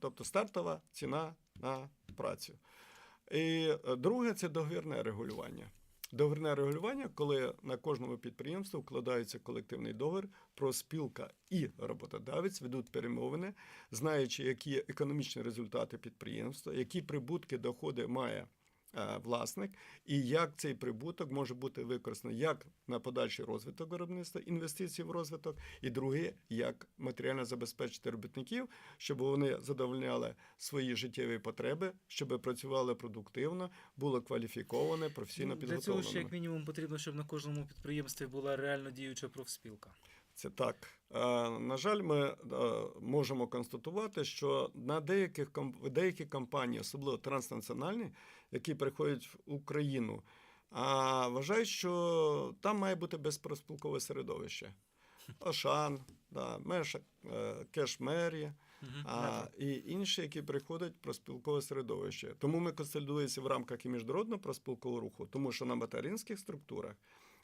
Тобто стартова ціна на працю. І е, друге це договірне регулювання. Договірне регулювання, коли на кожному підприємстві вкладається колективний договір, про спілка і роботодавець ведуть перемовини, знаючи, які економічні результати підприємства, які прибутки, доходи має власник, і як цей прибуток може бути використаний як на подальший розвиток виробництва, інвестиції в розвиток, і друге, як матеріально забезпечити робітників, щоб вони задовольняли свої життєві потреби, щоб працювали продуктивно, було кваліфіковане, професійно Ну, Для цього ще як мінімум потрібно, щоб на кожному підприємстві була реально діюча профспілка. Це так. Е, На жаль, ми е, можемо констатувати, що на деяких деякі компанії, особливо транснаціональні, які приходять в Україну, а вважають, що там має бути безпроспілкове середовище. Ошан, да, Меш, е, Кешмері, а, і інші, які приходять про спілкове середовище. Тому ми консолідуємося в рамках і міжнародного проспілкового руху, тому що на материнських структурах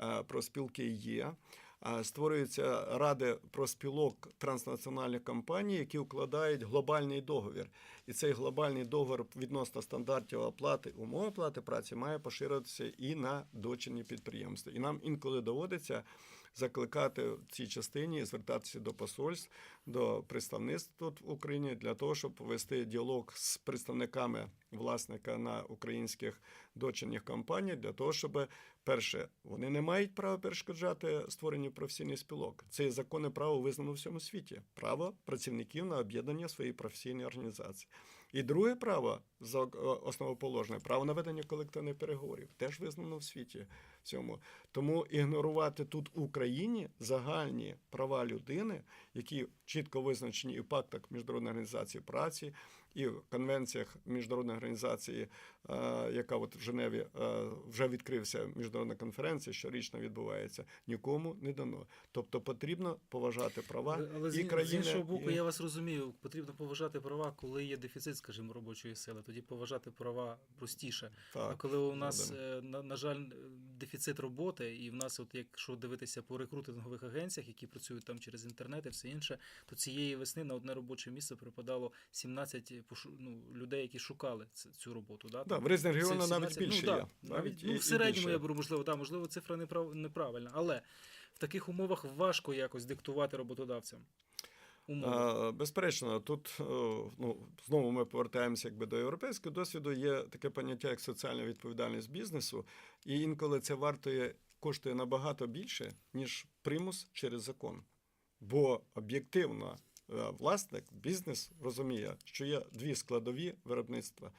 е, проспілки є. Створюються ради проспілок транснаціональних компаній, які укладають глобальний договір. І цей глобальний договір відносно стандартів оплати, умов оплати праці має поширюватися і на дочірні підприємства. І нам інколи доводиться закликати в цій частині звертатися до посольств, до представництв тут в Україні для того, щоб вести діалог з представниками власника на українських дочірніх компаній, для того, щоб перше вони не мають права перешкоджати створенню професійних спілок. Це законне право визнано у всьому світі. Право працівників на об'єднання своєї професійної організації. І друге право за основоположне право на ведення колективних переговорів теж визнано в світі всьому. Тому ігнорувати тут в Україні загальні права людини, які чітко визначені і в пактах Міжнародної організації праці, і в конвенціях Міжнародної організації, е, яка от в Женеві е, вже відкрився міжнародна конференція, щорічно відбувається, нікому не дано. Тобто потрібно поважати права Але, і країни. з іншого боку, і... я вас розумію, потрібно поважати права, коли є дефіцит, скажімо, робочої сили. Тоді поважати права простіше. Так, а коли у нас, е, на, на жаль, дефіцит роботи, і в нас, от якщо дивитися по рекрутингових агенціях, які працюють там через інтернет і все інше, то цієї весни на одне робоче місце припадало 17 пошу- ну, людей, які шукали цю роботу. Да? Да, Там в різних регіонах навіть більше ну, є. Да, Навіть ну, і в середньому більше. я беру, можливо, да, можливо, цифра неправ... неправильна, але в таких умовах важко якось диктувати роботодавцям. Умови. А, Безперечно, тут е, ну, знову ми повертаємося якби, до європейського досвіду. Є таке поняття, як соціальна відповідальність бізнесу, і інколи це вартує, коштує набагато більше, ніж примус через закон. Бо об'єктивно власник, бізнес розуміє, що є дві складові виробництва.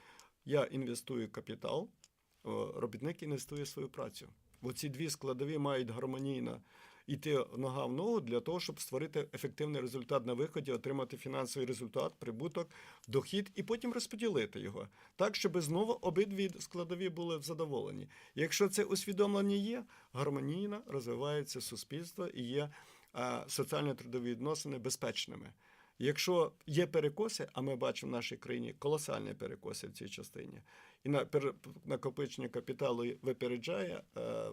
Я інвестую капітал, е, робітник інвестує свою працю. Бо ці дві складові мають гармонійно йти нога в ногу для того, щоб створити ефективний результат на виході, отримати фінансовий результат, прибуток, дохід і потім розподілити його так, щоб знову обидві складові були задоволені. Якщо це усвідомлення є, гармонійно розвивається суспільство і є соціально-трудові відносини безпечними. Якщо є перекоси, а ми бачимо в нашій країні колосальні перекоси в цій частині, і на накопичення капіталу випереджає е,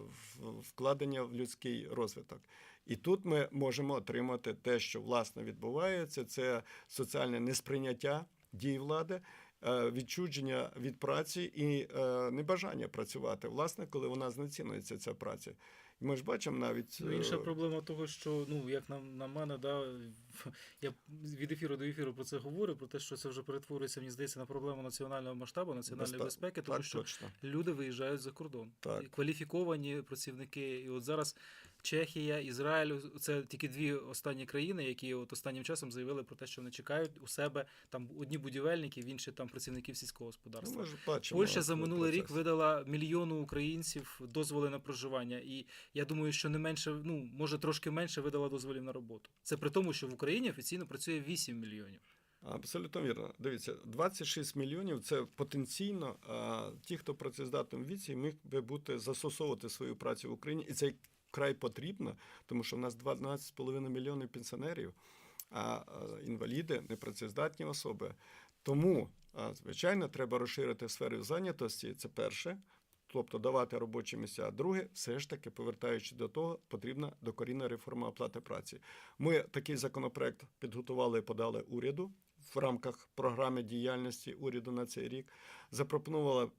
вкладення в людський розвиток. І тут ми можемо отримати те, що власне відбувається, це соціальне несприйняття дій влади. е, Відчудження від праці і е, небажання працювати, власне, коли вона знецінується ця праця. Ми ж бачимо навіть Ну, інша е, проблема того, що ну як на, на мене, да, я від ефіру до ефіру про це говорю, про те, що це вже перетворюється, мені здається, на проблему національного масштабу, національної безпе- безпеки, тому так, що точно. люди виїжджають за кордон. Так. Кваліфіковані працівники. І от зараз Чехія, Ізраїль це тільки дві останні країни, які от останнім часом заявили про те, що вони чекають у себе там одні будівельники, інші там працівників сільського Ну, господарства. ми ж бачимо Польща за минулий рік видала мільйону українців дозволи на проживання, і я думаю, що не менше, ну може трошки менше видала дозволів на роботу. Це при тому, що в Україні офіційно працює 8 мільйонів. Абсолютно вірно. Дивіться, 26 мільйонів це потенційно а, ті, хто працездатним віці, міг би бути застосовувати свою працю в Україні, і це край потрібно, тому що в нас 12,5 мільйонів пенсіонерів, а інваліди, непрацездатні особи. Тому, звичайно, треба розширити сфери зайнятості. Це перше. Тобто давати робочі місця. Друге, все ж таки, повертаючи до того, потрібна докорінна реформа оплати праці. Ми такий законопроект підготували і подали уряду в рамках програми діяльності уряду на цей рік. Запропонувала е,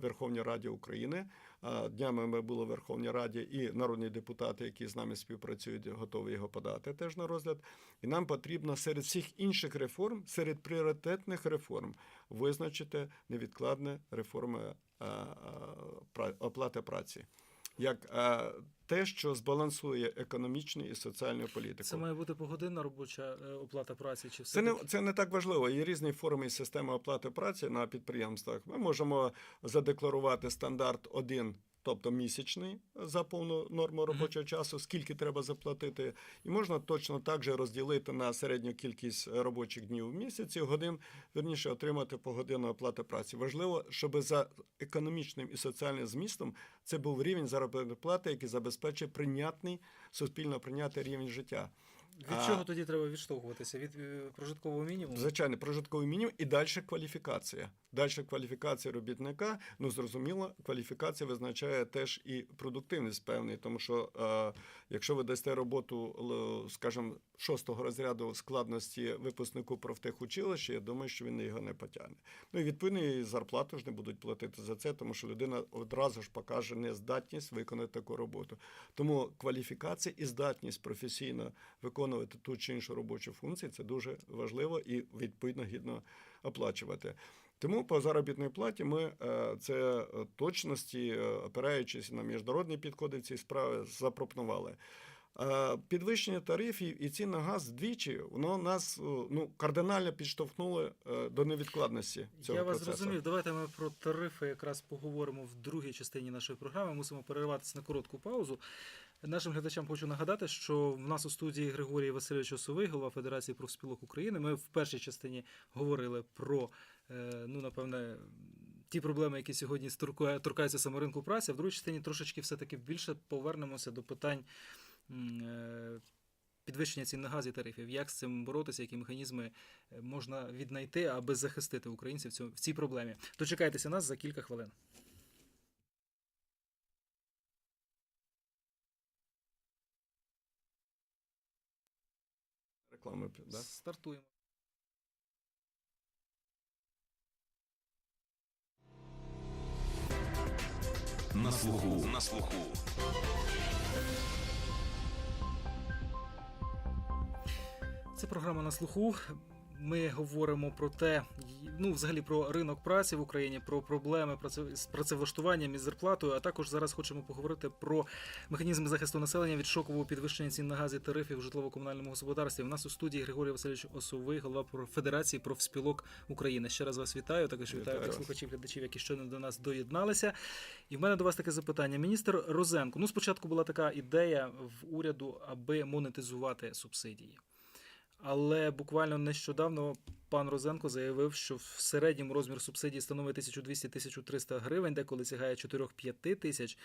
Верховній Раді України. Е, Днями ми були в Верховній Раді, і народні депутати, які з нами співпрацюють, готові його подати теж на розгляд. І нам потрібно серед всіх інших реформ, серед пріоритетних реформ, визначити невідкладне реформи е, е, оплати праці. Як е, те, що збалансує економічну і соціальну політику. Це має бути погодинна робоча е, оплата праці, чи все Це не, це не так важливо. Є різні форми і системи оплати праці на підприємствах. Ми можемо задекларувати стандарт один, тобто місячний за повну норму робочого часу, скільки треба заплатити, і можна точно так же розділити на середню кількість робочих днів в місяці, годин, верніше отримати погодинну оплату праці. Важливо, щоб за економічним і соціальним змістом це був рівень заробітної плати, який забезпечує прийнятний суспільно прийнятий рівень життя. Від А- чого тоді треба відштовхуватися? Від е, прожиткового мінімуму? Звичайно, прожитковий мінімум і далі кваліфікація. Далі кваліфікація робітника. Ну зрозуміло, кваліфікація визначає теж і продуктивність певний, тому що е, якщо ви дасте роботу, скажімо, шостого розряду складності випускнику профтехучилища, я думаю, що він його не потягне. Ну і відповідно і зарплату ж не будуть платити за це, тому що людина одразу ж покаже нездатність виконати таку роботу. Тому кваліфікація і здатність професійно виконувати ту чи іншу робочу функцію це дуже важливо і відповідно гідно оплачувати. Тому по заробітній платі ми е, це точності, е, опираючись на міжнародні підходи в цій справі, запропонували. Е, Підвищення тарифів і цін на газ вдвічі, воно нас ну, кардинально підштовхнуло до невідкладності цього Я вас процесу. зрозумів. Давайте ми про тарифи якраз поговоримо в другій частині нашої програми. Мусимо перериватися на коротку паузу. Нашим глядачам хочу нагадати, що в нас у студії Григорій Васильович Осовий, голова Федерації профспілок України. Ми в першій частині говорили про, е, ну напевне, ті проблеми, які сьогодні торкаються саме ринку праці. А в другій частині трошечки все-таки більше повернемося до питань. е, Підвищення цін на газ і тарифів, як з цим боротися, які механізми е, можна віднайти, аби захистити українців в цій проблемі. Дочекайтеся нас за кілька хвилин. Реклами, да? Стартуємо. На слуху. На слуху. Це програма на слуху. Ми говоримо про те, ну взагалі про ринок праці в Україні, про проблеми з працевлаштуванням і зарплатою. А також зараз хочемо поговорити про механізми захисту населення від шокового підвищення цін на газ і тарифів у житлово-комунальному господарстві. У нас у студії Григорій Васильович Осовий, голова Федерації профспілок України. Ще раз вас вітаю. Також вітаю вас. слухачів, глядачів, які щойно до нас доєдналися. І в мене до вас таке запитання. Міністр Розенко. Ну, спочатку була така ідея в уряду, аби монетизувати субсидії. Але буквально нещодавно пан Розенко заявив, що в середньому розмір субсидії становить 1200-1300 гривень, деколи сягає 4-5 тисяч.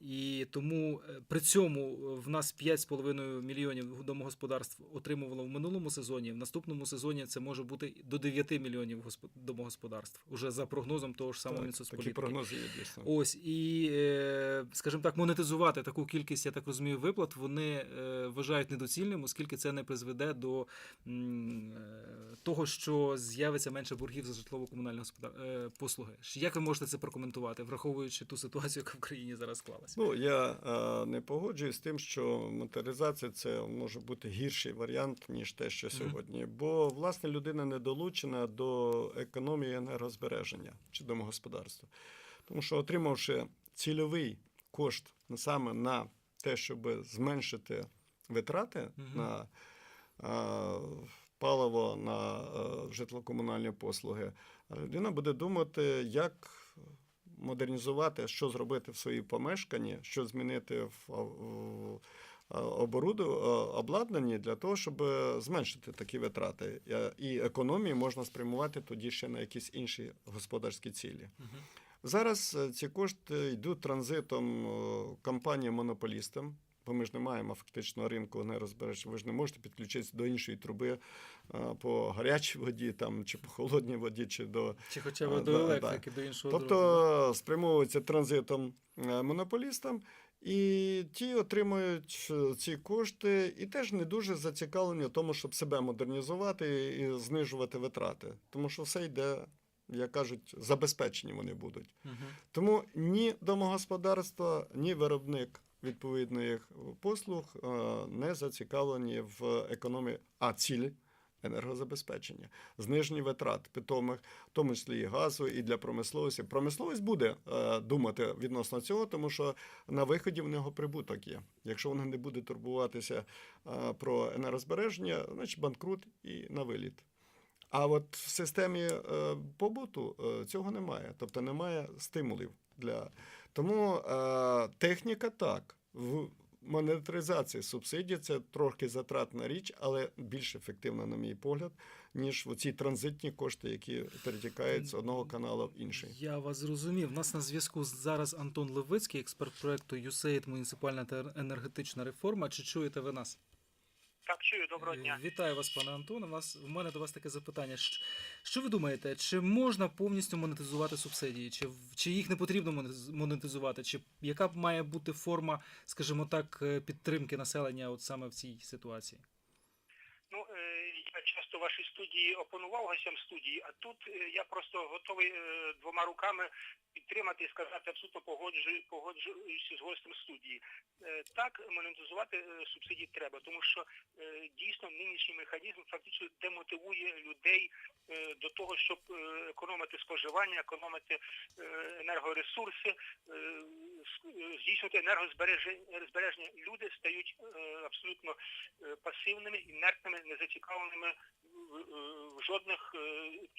І тому е, при цьому в нас 5,5 мільйонів домогосподарств отримувало в минулому сезоні. В наступному сезоні це може бути до 9 мільйонів госпо- домогосподарств, уже за прогнозом того ж самого Так, Мінсоцполітики. такі прогнози є дійсно. Ось і, е, скажімо так, монетизувати таку кількість, я так розумію, виплат вони е, вважають недоцільним, оскільки це не призведе до е, того, що з'явиться менше боргів за житлово-комунальні е, послуги. Як ви можете це прокоментувати, враховуючи ту ситуацію, яка в країні зараз склалася? Ну, я е, не погоджуюсь з тим, що моторизація це може бути гірший варіант, ніж те, що сьогодні. Бо, власне, людина не долучена до економії енергозбереження чи домогосподарства. Тому що, отримавши цільовий кошт саме на те, щоб зменшити витрати Мгм. на е, паливо, на е, житлово-комунальні послуги, людина буде думати, як модернізувати, що зробити в своїй помешканні, що змінити в, оборуду, е, обладнанні для того, щоб зменшити такі витрати. Е, І економії можна спрямувати тоді ще на якісь інші господарські цілі. Зараз е, ці кошти йдуть транзитом е, компаніям-монополістам. Бо ми ж не маємо фактично ринку нерозбереження. Ви ж не можете підключитися до іншої труби е, по гарячій воді там, чи по холодній воді, чи до Чи хоча б А, до да, електрики, до іншого Тобто спрямовується транзитом е, монополістам, І ті отримують е, ці кошти і теж не дуже зацікавлені в тому, щоб себе модернізувати і знижувати витрати. Тому що все йде, як кажуть, забезпечені вони будуть. Угу. Тому ні домогосподарство, ні виробник відповідних послуг е, не зацікавлені в економії, а цілі енергозабезпечення, зниження витрат питомих, в тому числі і газу, і для промисловості. Промисловість буде е, думати відносно цього, тому що на виході в нього прибуток є. Якщо вони не будуть турбуватися е, про енергозбереження, значить банкрут і на виліт. А от в системі побуту цього немає, тобто немає стимулів для тому е, техніка так. В монетаризації субсидій це трохи затратна річ, але більш ефективна, на мій погляд, ніж оці транзитні кошти, які перетікають з одного каналу в інший. Я вас зрозумів. У нас на зв'язку зараз Антон Левицький, експерт проекту USAID Муніципальна та енергетична реформа. Чи чуєте ви нас? Чую, доброго дня. Вітаю вас, пане Антоне. У нас у мене до вас таке запитання. Що ви думаєте, чи можна повністю монетизувати субсидії? Чи, чи їх не потрібно монетизувати? Чи яка б має бути форма, скажімо так, е, підтримки населення от саме в цій ситуації? Ну е, я часто в вашій студії опонував гостям студії, а тут е, я просто готовий е, двома руками підтримати і сказати абсолютно погоджую, погоджуюся з гостем студії. Е, Так, монетизувати е, субсидії треба, тому що е, дійсно нинішній механізм фактично демотивує людей е, до того, щоб е, економити споживання, економити е, енергоресурси, е, е, здійснювати енергозбереження. Люди стають е, абсолютно е, пасивними, інертними, незацікавленими в, е, жодних е,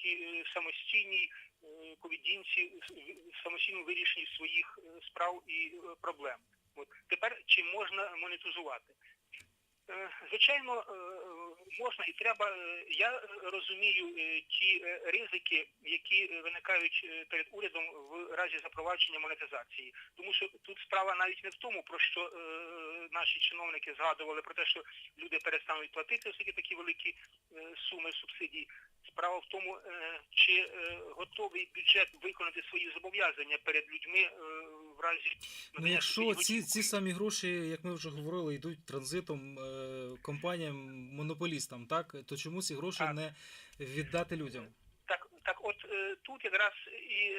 е, самостійній е, поведінці, с- в- самостійному вирішенні своїх е, справ і е, проблем. От тепер чи можна монетизувати? Е, Звичайно, е, можна і треба. Е, Я е, розумію е, ті е, ризики, які е, виникають е, перед урядом в разі запровадження монетизації. Тому що тут справа навіть не в тому, про що е, наші чиновники згадували про те, що люди перестануть платити оскільки такі великі е, суми субсидій. Справа в тому, е, чи е, готовий бюджет виконати свої зобов'язання перед людьми е, в разі Ну, якщо ці, ці самі гроші, як ми вже говорили, йдуть транзитом е, компаніям-монополістам, так то чому ці гроші Так. не віддати людям? Так, так от тут якраз і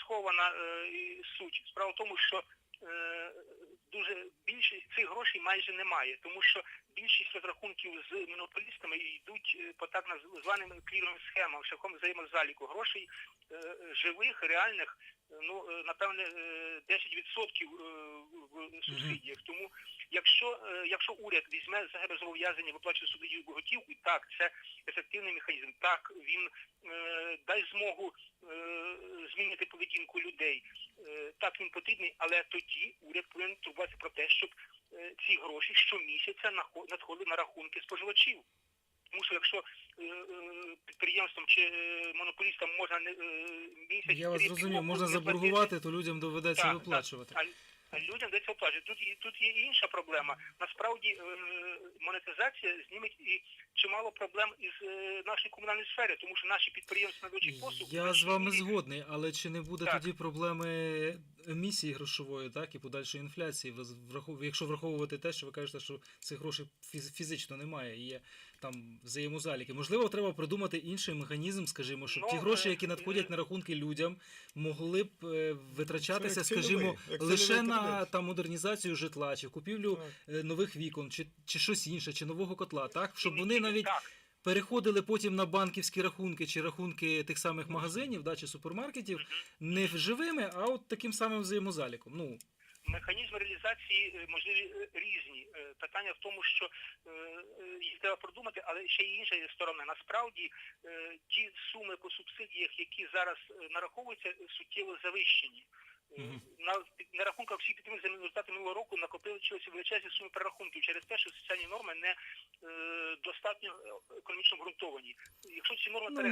схована суть. Справа в тому, що дуже більшість цих грошей майже немає, тому що більшість розрахунків з монополістами йдуть е, по так званим клірним схемам, шляхом взаємозаліку. Грошей е, живих, реальних, ну е, напевне, е, 10% е, в субсидіях. Тому якщо, е, якщо уряд візьме за себе зобов'язання виплачувати субсидію готівку, так, це ефективний механізм. Так, він е, дасть змогу е, змінити поведінку людей. Е, так, він потрібний, але тоді уряд повинен турбуватися про те, щоб е, ці гроші щомісяця надходили на рахунки споживачів. Тому що якщо е, е, чи е, монополістам можна не місяць Я вас зрозумів, можна заборгувати, то людям доведеться Так, виплачувати. а, а людям десь оплачують. Тут, тут є інша проблема. Насправді монетизація зніметь і чимало проблем із е, нашої комунальної сфери, тому що наші підприємства надаючих послуг. Я з вами згодний, але чи не буде Так. тоді проблеми емісії грошової, так і подальшої інфляції, якщо враховувати те, що ви кажете, що цих грошей фізично немає, і є там взаємозаліки. Можливо, треба придумати інший механізм, скажімо, щоб ті Ну, гроші, е, які надходять е, на рахунки людям, могли б е, витрачатися, скажімо, лише на там модернізацію житла, чи купівлю Так. е, нових вікон, чи, чи щось інше, чи нового котла, так щоб вони тільки навіть так. переходили потім на банківські рахунки чи рахунки тих самих магазинів да, чи супермаркетів не живими, а от таким самим взаємозаліком. Ну, Механізми реалізації е, можливі е, різні. Е, Питання в тому, що їх треба продумати, але ще й інша сторона. Насправді ті суми по субсидіях, які зараз нараховуються, суттєво завищені. Е. На, на рахунках всіх підтримки за результати минулого року накопичилися величезні суми перерахунків через те, що соціальні норми не е, достатньо е, економічно обґрунтовані. Якщо ці норми Ну,